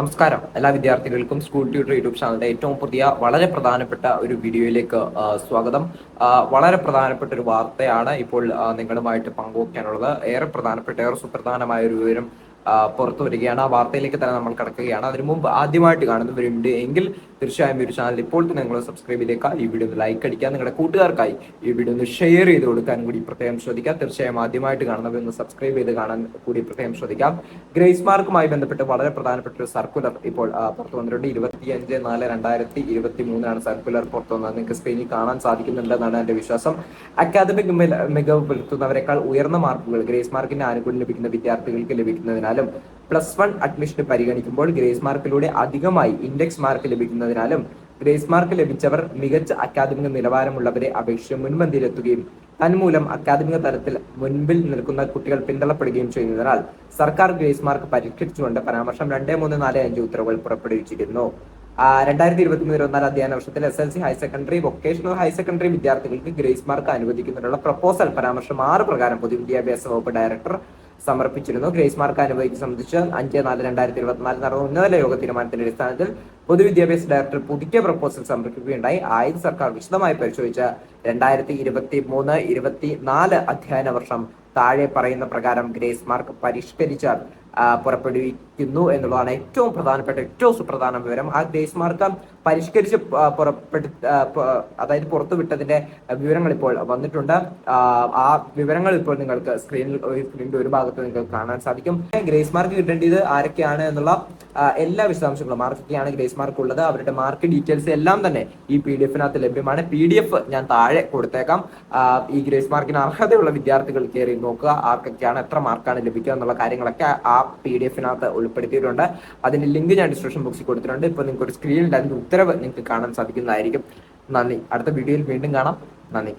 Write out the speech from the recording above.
നമസ്കാരം. എല്ലാ വിദ്യാർത്ഥികൾക്കും സ്കൂൾ ട്യൂട്ടർ യൂട്യൂബ് ചാനലിന്റെ ഏറ്റവും പുതിയ വളരെ പ്രധാനപ്പെട്ട ഒരു വീഡിയോയിലേക്ക് സ്വാഗതം. വളരെ പ്രധാനപ്പെട്ട ഒരു വാർത്തയാണ് ഇപ്പോൾ നിങ്ങളുമായിട്ട് പങ്കുവയ്ക്കാനുള്ളത് ഏറെ പ്രധാനപ്പെട്ട ഏറെ സുപ്രധാനമായ ഒരു വിവരം പുറത്തു വരികയാണ്. ആ വാർത്തയിലേക്ക് തന്നെ നമ്മൾ കടക്കുകയാണ്. അതിനു മുമ്പ് ആദ്യമായിട്ട് കാണുന്നവരുണ്ട് എങ്കിൽ തീർച്ചയായും ഒരു ചാനൽ ഇപ്പോൾ തന്നെ നിങ്ങൾ സബ്സ്ക്രൈബ് ചെയ്തേക്കുക. ഈ വീഡിയോ ഒന്ന് ലൈക്ക് അടിക്കുക. നിങ്ങളുടെ കൂട്ടുകാർക്കായി ഈ വീഡിയോ ഒന്ന് ഷെയർ ചെയ്ത് കൊടുക്കാൻ കൂടി പ്രത്യേകം ശ്രദ്ധിക്കുക തീർച്ചയായും ആദ്യമായിട്ട് കാണുന്നവർ ഒന്ന് സബ്സ്ക്രൈബ് ചെയ്ത് കാണാൻ കൂടി പ്രത്യേകം ശ്രദ്ധിക്കാം. ഗ്രേസ് മാർക്കുമായി ബന്ധപ്പെട്ട് വളരെ പ്രധാനപ്പെട്ട ഒരു സർക്കുലർ ഇപ്പോൾ പുറത്തു വന്നിട്ടുണ്ട്. ഇരുപത്തി അഞ്ച് നാല് രണ്ടായിരത്തി ഇരുപത്തി മൂന്നിനാണ് സർക്കുലർ പുറത്തു വന്നത്. നിങ്ങൾക്ക് സ്ക്രീനിൽ കാണാൻ സാധിക്കുന്നുണ്ടെന്നാണ് എന്റെ വിശ്വാസം. അക്കാദമിക് മികവ് പുലർത്തുന്നവരെക്കാൾ ഉയർന്ന മാർക്കുകൾ ഗ്രേസ് മാർക്കിന്റെ ആനുകൂല്യം ലഭിക്കുന്ന വിദ്യാർത്ഥികൾക്ക് ലഭിക്കുന്നതിനാലും പ്ലസ് വൺ അഡ്മിഷൻ പരിഗണിക്കുമ്പോൾ ഗ്രേസ് മാർക്കിലൂടെ അധികമായി ഇൻഡെക്സ് മാർക്ക് ലഭിക്കുന്നതിനാലും ഗ്രേസ് മാർക്ക് ലഭിച്ചവർ മികച്ച അക്കാദമിക നിലവാരമുള്ളവരെ അപേക്ഷിച്ച് മുൻപന്തിയിലെത്തുകയും തന്മൂലം അക്കാദമിക തലത്തിൽ മുൻപിൽ നിൽക്കുന്ന കുട്ടികൾ പിന്തള്ളപ്പെടുകയും ചെയ്യുന്നതിനാൽ സർക്കാർ ഗ്രേസ് മാർക്ക് പരിഷ്കരിച്ചുകൊണ്ട് പരാമർശം രണ്ട് മൂന്ന് നാല് അഞ്ച് ഉത്തരവുകൾ പുറപ്പെടുവിച്ചിരുന്നു. രണ്ടായിരത്തി ഇരുപത്തി മൂന്ന് ഇരുപത്തിനാല് അധ്യയന വർഷത്തിൽ S L C higher secondary vocational higher secondary വിദ്യാർത്ഥികൾക്ക് ഗ്രേസ് മാർക്ക് അനുവദിക്കുന്നതിനുള്ള പ്രപ്പോസൽ പരാമർശം ആറ് പ്രകാരം പൊതുവിദ്യാഭ്യാസ വകുപ്പ് ഡയറക്ടർ സമർപ്പിച്ചിരുന്നു. ഗ്രേസ് മാർക്ക് അനുവദിച്ച് സംബന്ധിച്ച് അഞ്ച് നാല് രണ്ടായിരത്തി ഇരുപത്തിനാല് നടന്ന ഉന്നതല യോഗ തീരുമാനത്തിന്റെ അടിസ്ഥാനത്തിൽ പൊതുവിദ്യാഭ്യാസ ഡയറക്ടർ പുതുക്കിയ പ്രപ്പോസൽ സമർപ്പിക്കുകയുണ്ടായി. ആയത് സർക്കാർ വിശദമായി പരിശോധിച്ച രണ്ടായിരത്തി ഇരുപത്തി മൂന്ന് ഇരുപത്തി നാല് അധ്യയന വർഷം താഴെ പറയുന്ന പ്രകാരം ഗ്രേസ് മാർക്ക് പരിഷ്കരിച്ചാൽ പുറപ്പെടുവിക്കുന്നു എന്നുള്ളതാണ് ഏറ്റവും പ്രധാനപ്പെട്ട ഏറ്റവും സുപ്രധാന വിവരം. ആ ഗ്രേസ് മാർക്ക് പരിഷ്കരിച്ച് പുറപ്പെടു അതായത് പുറത്തുവിട്ടതിന്റെ വിവരങ്ങൾ ഇപ്പോൾ വന്നിട്ടുണ്ട്. ആ, വിവരങ്ങൾ ഇപ്പോൾ നിങ്ങൾക്ക് സ്ക്രീനിൽ സ്ക്രീനിന്റെ ഒരു ഭാഗത്ത് നിങ്ങൾക്ക് കാണാൻ സാധിക്കും. ഗ്രേസ് മാർക്ക് കിട്ടേണ്ടത് ആരൊക്കെയാണ് എന്നുള്ള എല്ലാ വിശദാംശങ്ങളും ആർക്കൊക്കെയാണ് ഗ്രേസ് മാർക്ക് ഉള്ളത് അവരുടെ മാർക്ക് ഡീറ്റെയിൽസ് എല്ലാം തന്നെ ഈ പി ഡി എഫിനകത്ത് ലഭ്യമാണ്. പി ഡി എഫ് ഞാൻ താഴെ കൊടുത്തേക്കാം. ഈ ഗ്രേസ് മാർക്കിന് അർഹതയുള്ള വിദ്യാർത്ഥികൾ കയറി നോക്കുക. ആർക്കൊക്കെയാണ് എത്ര മാർക്കാണ് ലഭിക്കുക എന്നുള്ള കാര്യങ്ങളൊക്കെ ആ പി ഡി എഫിനകത്ത് ഉൾപ്പെടുത്തിയിട്ടുണ്ട്. അതിന്റെ ലിങ്ക് ഞാൻ ഡിസ്ക്രിപ്ഷൻ ബോക്സിൽ കൊടുത്തിട്ടുണ്ട്. ഇപ്പൊ നിങ്ങൾക്ക് ഒരു സ്ക്രീനിൽ അതിന്റെ ഉത്തരവ് നിങ്ങൾക്ക് കാണാൻ സാധിക്കുന്നതായിരിക്കും. നന്ദി. അടുത്ത വീഡിയോയിൽ വീണ്ടും കാണാം. നന്ദി.